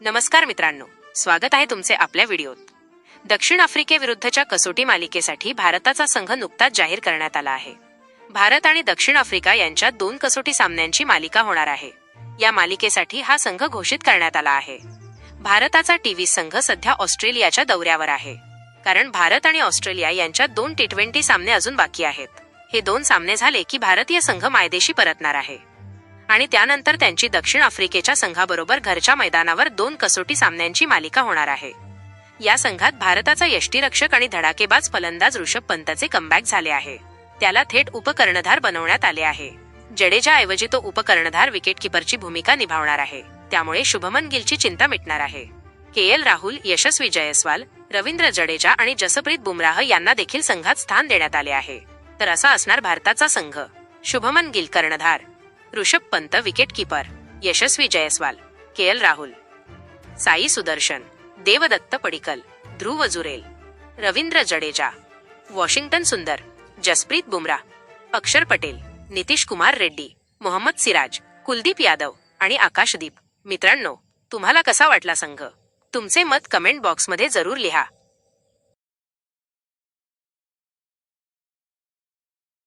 नमस्कार मित्रांनो. स्वागत आहे तुमचे आपल्या व्हिडिओत. दक्षिण आफ्रिकेविरुद्धच्या कसोटी मालिकेसाठी भारताचा संघ नुकताच जाहीर करण्यात आला आहे. भारत आणि दक्षिण आफ्रिका यांच्यात दोन कसोटी सामन्यांची मालिका होणार आहे. या मालिकेसाठी हा संघ घोषित करण्यात आला आहे. भारताचा टीव्ही संघ सध्या ऑस्ट्रेलियाच्या दौऱ्यावर आहे. कारण भारत आणि ऑस्ट्रेलिया यांच्यात दोन टी ट्वेंटी सामने अजून बाकी आहेत. हे दोन सामने झाले की भारतीय संघ मायदेशी परतणार आहे. आणि त्यानंतर त्यांची दक्षिण आफ्रिकेच्या संघाबरोबर घरच्या मैदानावर दोन कसोटी सामन्यांची मालिका होणार आहे. या संघात भारताचा यष्टीरक्षक आणि धडाकेबाज फलंदाज ऋषभ पंतचे कमबॅक झाले आहे. त्याला थेट उपकर्णधार बनवण्यात आले आहे. जडेजाऐवजी तो उपकर्णधार विकेटकीपरची भूमिका निभावणार आहे. त्यामुळे शुभमन गिलची चिंता मिटणार आहे. के एल राहुल यशस्वी जयस्वाल रवींद्र जडेजा आणि जसप्रीत बुमराह यांना देखील संघात स्थान देण्यात आले आहे. तर असा असणार भारताचा संघ. शुभमन गिल कर्णधार. Rishabh Pant wicketkeeper Yashasvi Jaiswal K L Rahul. Sai Sudharsan Devdutt Padikkal Dhruv Jurel Ravindra Jadeja Washington Sundar Jasprit Bumrah अक्षर पटेल नितीश कुमार रेड्डी मोहम्मद सिराज कुलदीप यादव आणि आकाशदीप. मित्रांनो तुम्हाला कसा वाटला संघ? तुमचे मत कमेंट बॉक्समध्ये जरूर लिहा.